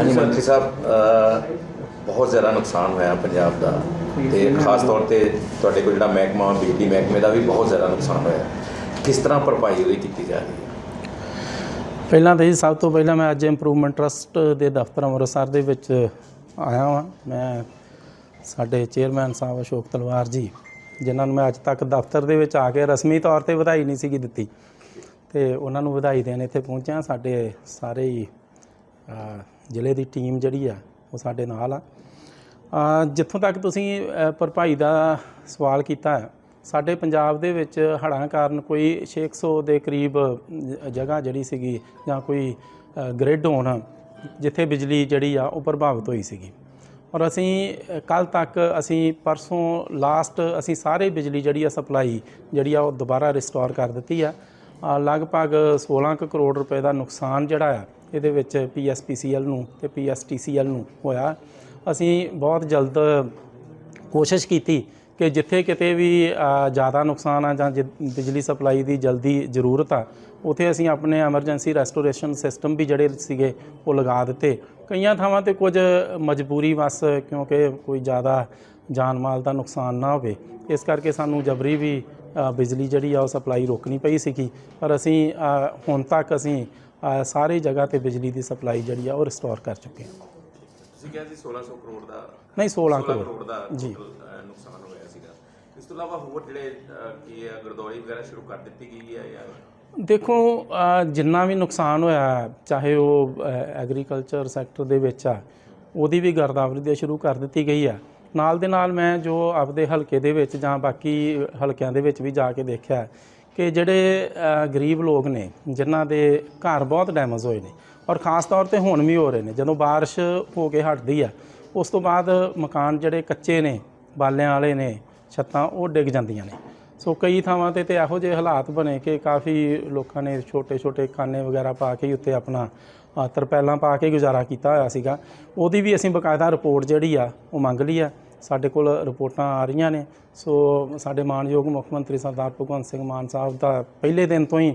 ਹਾਂਜੀ, ਮੰਤਰੀ ਸਾਹਿਬ ਬਹੁਤ ਜ਼ਿਆਦਾ ਨੁਕਸਾਨ ਹੋਇਆ ਪੰਜਾਬ ਦਾ ਤੇ ਖਾਸ ਤੌਰ ਤੇ ਤੁਹਾਡੇ ਕੋਲ ਜਿਹੜਾ ਮਹਿਕਮਾ ਬਿਜਲੀ ਮਹਿਕਮੇ ਦਾ ਵੀ ਬਹੁਤ ਜ਼ਿਆਦਾ ਨੁਕਸਾਨ ਹੋਇਆ। ਕਿਸ ਤਰ੍ਹਾਂ ਭਰਪਾਈ ਉਹਦੀ ਕੀਤੀ ਜਾ ਰਹੀ ਹੈ? ਪਹਿਲਾਂ ਤਾਂ ਜੀ, ਸਭ ਤੋਂ ਪਹਿਲਾਂ ਮੈਂ ਅੱਜ ਇੰਪਰੂਵਮੈਂਟ ਟਰਸਟ ਦੇ ਦਫ਼ਤਰ ਅੰਮ੍ਰਿਤਸਰ ਦੇ ਵਿੱਚ ਆਇਆ ਹਾਂ ਮੈਂ ਸਾਡੇ ਚੇਅਰਮੈਨ ਸਾਹਿਬ ਅਸ਼ੋਕ ਤਲਵਾਰ ਜੀ, ਜਿਨ੍ਹਾਂ ਨੂੰ ਮੈਂ ਅੱਜ ਤੱਕ ਦਫ਼ਤਰ ਦੇ ਵਿੱਚ ਆ ਕੇ ਰਸਮੀ ਤੌਰ ਤੇ ਵਧਾਈ ਨਹੀਂ ਸੀਗੀ ਦਿੱਤੀ। ਤੇ ਉਹਨਾਂ ਨੂੰ ਵਧਾਈ ਦੇਣ ਇੱਥੇ ਪਹੁੰਚਿਆ, ਸਾਡੇ ਸਾਰੇ ਹੀ ਜ਼ਿਲ੍ਹੇ ਦੀ ਟੀਮ ਜਿਹੜੀ ਆ, ਉਹ ਸਾਡੇ ਨਾਲ ਆ। ਜਿੱਥੋਂ ਤੱਕ ਤੁਸੀਂ ਭਰਪਾਈ ਦਾ ਸਵਾਲ ਕੀਤਾ ਹੈ, ਸਾਡੇ ਪੰਜਾਬ ਦੇ ਵਿੱਚ ਹੜ੍ਹਾਂ ਕਾਰਨ ਕੋਈ 600 ਦੇ ਕਰੀਬ ਜਗ੍ਹਾ ਜਿਹੜੀ ਸੀਗੀ ਜਾਂ ਕੋਈ ਗ੍ਰਿਡ ਹੋਣ, ਜਿੱਥੇ ਬਿਜਲੀ ਜਿਹੜੀ ਆ, ਉਹ ਪ੍ਰਭਾਵਿਤ ਹੋਈ ਸੀਗੀ। ਔਰ ਅਸੀਂ ਕੱਲ ਤੱਕ ਅਸੀਂ ਪਰਸੋਂ ਲਾਸਟ ਅਸੀਂ ਸਾਰੇ ਬਿਜਲੀ ਜਿਹੜੀ ਆ ਸਪਲਾਈ ਜਿਹੜੀ ਆ, ਉਹ ਦੁਬਾਰਾ ਰਿਸਟੋਰ ਕਰ ਦਿੱਤੀ ਆ। ਲਗਭਗ 16 ਕੁ ਕਰੋੜ ਰੁਪਏ ਦਾ ਨੁਕਸਾਨ ਜਿਹੜਾ ਆ ਇਹਦੇ ਵਿੱਚ ਪੀਐਸਪੀਸੀਐਲ ਨੂੰ ਤੇ ਪੀਐਸਟੀਸੀਐਲ ਨੂੰ ਹੋਇਆ। ਅਸੀਂ ਬਹੁਤ ਜਲਦ ਕੋਸ਼ਿਸ਼ ਕੀਤੀ ਕਿ ਜਿੱਥੇ ਕਿਤੇ ਵੀ ਜ਼ਿਆਦਾ ਨੁਕਸਾਨ ਆ ਜਾਂ ਜਿ- ਬਿਜਲੀ ਸਪਲਾਈ ਦੀ ਜਲਦੀ ਜ਼ਰੂਰਤ ਆ, ਉਥੇ ਅਸੀਂ ਆਪਣੇ ਐਮਰਜੈਂਸੀ ਰੈਸਟੋਰੇਸ਼ਨ ਸਿਸਟਮ ਵੀ ਜਿਹੜੇ ਸੀਗੇ, ਉਹ ਲਗਾ ਦਿੱਤੇ। ਕਈਆਂ ਥਾਵਾਂ ਤੇ ਕੁਝ ਮਜਬੂਰੀ ਵਸ ਕਿਉਂਕਿ ਕੋਈ ਜ਼ਿਆਦਾ ਜਾਨ ਮਾਲ ਦਾ ਨੁਕਸਾਨ ਨਾ ਹੋਵੇ। ਇਸ ਕਰਕੇ ਸਾਨੂੰ ਜਬਰੀ ਵੀ ਬਿਜਲੀ ਜਿਹੜੀ ਆ ਉਹ ਸਪਲਾਈ ਰੋਕਣੀ ਪਈ ਸੀਗੀ। ਪਰ ਅਸੀਂ ਹੁਣ ਤੱਕ ਅਸੀਂ ਸਾਰੀ ਜਗ੍ਹਾ ਤੇ ਬਿਜਲੀ ਦੀ ਸਪਲਾਈ ਜਿਹੜੀ ਆ ਉਹ ਰਿਸਟੋਰ ਕਰ ਚੁੱਕੇ ਹਾਂ। ਤੁਸੀਂ ਕਿਹਾ ਸੀ 1600 ਕਰੋੜ ਦਾ ਨਹੀਂ 16 ਕਰੋੜ। ਦਾ ਨੁਕਸਾਨ ਹੋਇਆ ਸੀਗਾ। ਇਸ ਤੋਂ ਇਲਾਵਾ ਹੋਰ ਜਿਹੜੇ ਕੀ ਹੈ ਗਰਦੌਰੀ ਵਗੈਰਾ ਸ਼ੁਰੂ ਕਰ ਦਿੱਤੀ ਗਈ ਹੈ ਜਾਂ ਦੇਖੋ ਜਿੰਨਾ ਵੀ ਨੁਕਸਾਨ ਹੋਇਆ ਚਾਹੇ ਉਹ ਐਗਰੀਕਲਚਰ ਸੈਕਟਰ ਦੇ ਵਿੱਚ ਆ ਉਹਦੀ ਵੀ ਗਰਦਾਵਰੀ ਦੇ ਸ਼ੁਰੂ ਕਰ ਦਿੱਤੀ ਗਈ ਆ। ਨਾਲ ਦੇ ਨਾਲ ਮੈਂ ਜੋ ਆਪਦੇ ਹਲਕੇ ਦੇ ਵਿੱਚ ਜਾਂ ਬਾਕੀ ਹਲਕਿਆਂ ਦੇ ਵਿੱਚ ਵੀ ਜਾ ਕੇ ਦੇਖਿਆ ਕਿ ਜਿਹੜੇ ਗਰੀਬ ਲੋਕ ਨੇ, ਜਿਨ੍ਹਾਂ ਦੇ ਘਰ ਬਹੁਤ ਡੈਮੇਜ ਹੋਏ ਨੇ ਔਰ ਖਾਸ ਤੌਰ ਤੇ ਹੁਣ ਵੀ ਹੋ ਰਹੇ ਨੇ, ਜਦੋਂ ਬਾਰਿਸ਼ ਹੋ ਕੇ ਹਟਦੀ ਆ, ਉਸ ਤੋਂ ਬਾਅਦ ਮਕਾਨ ਜਿਹੜੇ ਕੱਚੇ ਨੇ, ਬਾਲਿਆਂ ਵਾਲੇ ਨੇ, ਛੱਤਾਂ ਉਹ ਡਿੱਗ ਜਾਂਦੀਆਂ ਨੇ। ਸੋ ਕਈ ਥਾਵਾਂ ਤੇ ਤੇ ਇਹੋ ਜਿਹੇ ਹਾਲਾਤ ਬਣੇ ਕਿ ਕਾਫੀ ਲੋਕਾਂ ਨੇ ਛੋਟੇ ਛੋਟੇ ਖਾਨੇ ਵਗੈਰਾ ਪਾ ਕੇ ਹੀ ਉੱਤੇ ਆਪਣਾ ਤਰਪੈਲਾਂ ਪਾ ਕੇ ਗੁਜ਼ਾਰਾ ਕੀਤਾ ਹੋਇਆ ਸੀਗਾ। ਉਹਦੀ ਵੀ ਅਸੀਂ ਬਕਾਇਦਾ ਰਿਪੋਰਟ ਜਿਹੜੀ ਆ, ਉਹ ਮੰਗ ਲਈ ਆ। ਸਾਡੇ ਕੋਲ ਰਿਪੋਰਟਾਂ ਆ ਰਹੀਆਂ ਨੇ। ਸੋ ਸਾਡੇ ਮਾਨਯੋਗ ਮੁੱਖ ਮੰਤਰੀ ਸਰਦਾਰ ਭਗਵੰਤ ਸਿੰਘ ਮਾਨ ਸਾਹਿਬ ਦਾ ਪਹਿਲੇ ਦਿਨ ਤੋਂ ਹੀ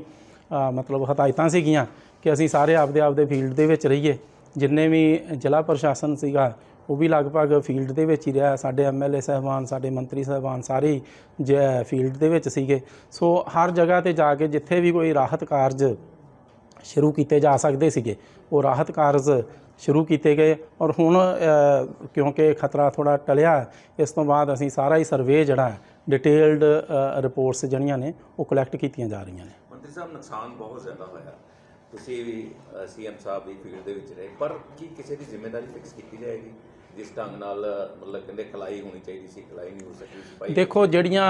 ਮਤਲਬ ਹਦਾਇਤਾਂ ਸੀਗੀਆਂ ਕਿ ਅਸੀਂ ਸਾਰੇ ਆਪਦੇ ਆਪਦੇ ਫੀਲਡ ਦੇ ਵਿੱਚ ਰਹੀਏ। ਜਿੰਨੇ ਵੀ ਜ਼ਿਲ੍ਹਾ ਪ੍ਰਸ਼ਾਸਨ ਸੀਗਾ, ਉਹ ਵੀ ਲਗਭਗ ਫੀਲਡ ਦੇ ਵਿੱਚ ਹੀ ਰਿਹਾ। ਸਾਡੇ ਐਮਐਲਏ ਸਾਹਿਬਾਨ, ਸਾਡੇ ਮੰਤਰੀ ਸਾਹਿਬਾਨ ਸਾਰੇ ਹੀ ਜ ਫੀਲਡ ਦੇ ਵਿੱਚ ਸੀਗੇ। ਸੋ ਹਰ ਜਗ੍ਹਾ ਤੇ ਜਾ ਕੇ ਜਿੱਥੇ ਵੀ ਕੋਈ ਰਾਹਤ ਕਾਰਜ ਸ਼ੁਰੂ ਕੀਤੇ ਜਾ ਸਕਦੇ ਸੀਗੇ। ਉਹ ਰਾਹਤ ਕਾਰਜ ਸ਼ੁਰੂ ਕੀਤੇ ਗਏ ਔਰ ਹੁਣ ਕਿਉਂਕਿ ਖਤਰਾ ਥੋੜਾ ਟਲਿਆ ਇਸ ਤੋਂ ਬਾਅਦ ਅਸੀਂ ਸਾਰਾ ਹੀ ਸਰਵੇ ਜਿਹੜਾ ਡਿਟੇਲਡ ਰਿਪੋਰਟਸ ਜਿਹੜੀਆਂ ਨੇ ਉਹ ਕਲੈਕਟ ਕੀਤੀਆਂ ਜਾ ਰਹੀਆਂ ਨੇ। ਮੰਤਰੀ ਸਾਹਿਬ ਨੁਕਸਾਨ ਬਹੁਤ ਜ਼ਿਆਦਾ ਹੋਇਆ। ਤੁਸੀਂ ਵੀ ਸੀਐਮ ਸਾਹਿਬ ਦੀ ਫੀਲਡ ਦੇ ਵਿੱਚ ਰਹੇ ਪਰ ਕੀ ਕਿਸੇ ਦੀ ਜ਼ਿੰਮੇਵਾਰੀ ਫਿਕਸ ਕੀਤੀ ਜਾਏਗੀ? ਜਿਸ ਢੰਗ ਨਾਲ ਮਤਲਬ ਕਹਿੰਦੇ ਖਲਾਈ ਹੋਣੀ ਚਾਹੀਦੀ ਸੀ ਖਲਾਈ ਨਹੀਂ ਹੋ ਸਕੀ ਸਫ਼ਾਈ ਦੇਖੋ ਜਿਹੜੀਆਂ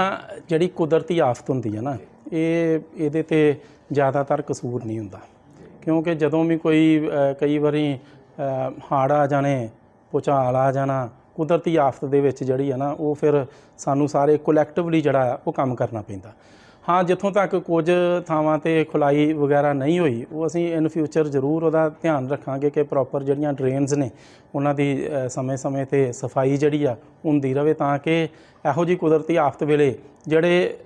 ਜਿਹੜੀ ਕੁਦਰਤੀ ਆਫਤ ਹੁੰਦੀ ਹੈ ਨਾ ਇਹ ਇਹਦੇ ਤੇ ਜ਼ਿਆਦਾਤਰ ਕਸੂਰ ਨਹੀਂ ਹੁੰਦਾ। ਕਿਉਂਕਿ ਜਦੋਂ ਵੀ ਕੋਈ ਕਈ ਵਾਰੀ ਹਾੜ ਆ ਜਾਣੇ, ਭੂਚਾਲ ਆ ਜਾਣਾ, ਕੁਦਰਤੀ ਆਫਤ ਦੇ ਵਿੱਚ ਜਿਹੜੀ ਹੈ ਨਾ, ਉਹ ਫਿਰ ਸਾਨੂੰ ਸਾਰੇ ਕੋਲੈਕਟਿਵਲੀ ਜਿਹੜਾ ਆ, ਉਹ ਕੰਮ ਕਰਨਾ ਪੈਂਦਾ। ਹਾਂ, ਜਿੱਥੋਂ ਤੱਕ ਕੁਝ ਥਾਵਾਂ ਤੇ ਖੁਲਾਈ ਵਗੈਰਾ ਨਹੀਂ ਹੋਈ, ਉਹ ਅਸੀਂ ਇਨ ਫਿਊਚਰ ਜ਼ਰੂਰ ਉਹਦਾ ਧਿਆਨ ਰੱਖਾਂਗੇ ਕਿ ਪ੍ਰੋਪਰ ਜਿਹੜੀਆਂ ਡਰੇਨਸ ਨੇ, ਉਹਨਾਂ ਦੀ ਸਮੇਂ-ਸਮੇਂ ਤੇ ਸਫ਼ਾਈ ਜਿਹੜੀ ਆ, ਹੁੰਦੀ ਰਵੇ ਤਾਂ ਕਿ ਇਹੋ ਜੀ ਕੁਦਰਤੀ ਆਫਤ ਵੇਲੇ ਜਿਹੜੇ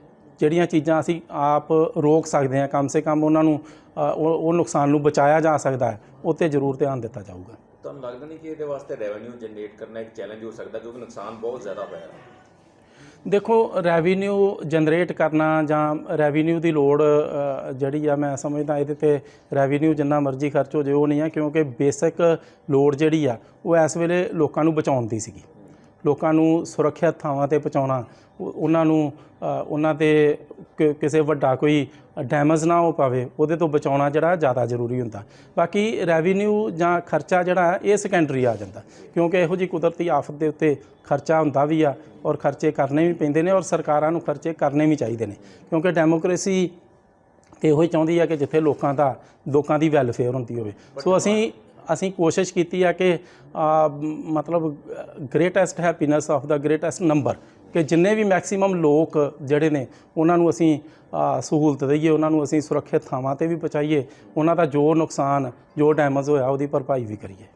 ਜਿਹੜੀਆਂ ਚੀਜ਼ਾਂ ਅਸੀਂ ਆਪ ਰੋਕ ਸਕਦੇ ਹਾਂ ਕਮ ਸੇ ਕਮ ਉਹਨਾਂ ਨੂੰ ਉਹ ਨੁਕਸਾਨ ਨੂੰ ਬਚਾਇਆ ਜਾ ਸਕਦਾ ਹੈ ਉਹ 'ਤੇ ਜ਼ਰੂਰ ਧਿਆਨ ਦਿੱਤਾ ਜਾਊਗਾ। ਤੁਹਾਨੂੰ ਲੱਗਦਾ ਨਹੀਂ ਕਿ ਇਹਦੇ ਵਾਸਤੇ ਰੈਵਨਿਊ ਜਨਰੇਟ ਕਰਨਾ ਇੱਕ ਚੈਲੰਜ ਹੋ ਸਕਦਾ ਕਿਉਂਕਿ ਨੁਕਸਾਨ ਬਹੁਤ ਜ਼ਿਆਦਾ ਹੋਇਆ ਦੇਖੋ ਰੈਵਨਿਊ ਜਨਰੇਟ ਕਰਨਾ ਜਾਂ ਰੈਵਨਿਊ ਦੀ ਲੋੜ ਜਿਹੜੀ ਆ ਮੈਂ ਸਮਝਦਾ ਇਹਦੇ ਤੇ ਰੈਵਨਿਊ ਜਿੰਨਾ ਮਰਜ਼ੀ ਖਰਚ ਹੋ ਜਾਏ ਉਹ ਨਹੀਂ ਆ ਕਿਉਂਕਿ ਬੇਸਿਕ ਲੋੜ ਜਿਹੜੀ ਆ ਉਹ ਇਸ ਵੇਲੇ ਲੋਕਾਂ ਨੂੰ ਬਚਾਉਣ ਦੀ ਸੀਗੀ। ਲੋਕਾਂ ਨੂੰ ਸੁਰੱਖਿਅਤ ਥਾਵਾਂ ਤੇ ਪਹੁੰਚਾਉਣਾ ਉਹ- ਉਹਨਾਂ ਨੂੰ ਉਹਨਾਂ ਤੇ ਕਿਸੇ ਵੱਡਾ ਕੋਈ ਡੈਮੇਜ ਨਾ ਹੋ ਪਾਵੇ ਉਹਦੇ ਤੋਂ ਬਚਾਉਣਾ ਜਿਹੜਾ ਜ਼ਿਆਦਾ ਜ਼ਰੂਰੀ ਹੁੰਦਾ। ਬਾਕੀ ਰੈਵਨਿਊ ਜਾਂ ਖਰਚਾ ਜਿਹੜਾ ਇਹ ਸੈਕੰਡਰੀ ਆ ਜਾਂਦਾ। ਕਿਉਂਕਿ ਇਹੋ ਜੀ ਕੁਦਰਤੀ ਆਫਤ ਦੇ ਉੱਤੇ ਖਰਚਾ ਹੁੰਦਾ ਵੀ ਆ ਔਰ ਖਰਚੇ ਕਰਨੇ ਵੀ ਪੈਂਦੇ ਨੇ ਔਰ ਸਰਕਾਰਾਂ ਨੂੰ ਖਰਚੇ ਕਰਨੇ ਵੀ ਚਾਹੀਦੇ ਨੇ। ਕਿਉਂਕਿ ਡੈਮੋਕ੍ਰੇਸੀ ਤੇ ਇਹੋ ਹੀ ਚਾਹੁੰਦੀ ਆ ਕਿ ਜਿੱਥੇ ਲੋਕਾਂ ਦਾ ਲੋਕਾਂ ਦੀ ਵੈਲਫੇਅਰ ਹੁੰਦੀ ਹੋਵੇ। ਸੋ ਅਸੀਂ ਅਸੀਂ ਕੋਸ਼ਿਸ਼ ਕੀਤੀ ਆ ਕਿ ਮਤਲਬ greatest happiness of the greatest number ਕਿ ਜਿੰਨੇ ਵੀ ਮੈਕਸਿਮਮ ਲੋਕ ਜਿਹੜੇ ਨੇ, ਉਹਨਾਂ ਨੂੰ ਅਸੀਂ ਸਹੂਲਤ ਦਈਏ, ਉਹਨਾਂ ਨੂੰ ਅਸੀਂ ਸੁਰੱਖਿਅਤ ਥਾਵਾਂ ਤੇ ਵੀ ਪਹੁੰਚਾਈਏ, ਉਹਨਾਂ ਦਾ ਜੋ ਨੁਕਸਾਨ, ਜੋ ਡੈਮੇਜ ਹੋਇਆ, ਉਹਦੀ ਭਰਪਾਈ ਵੀ ਕਰੀਏ।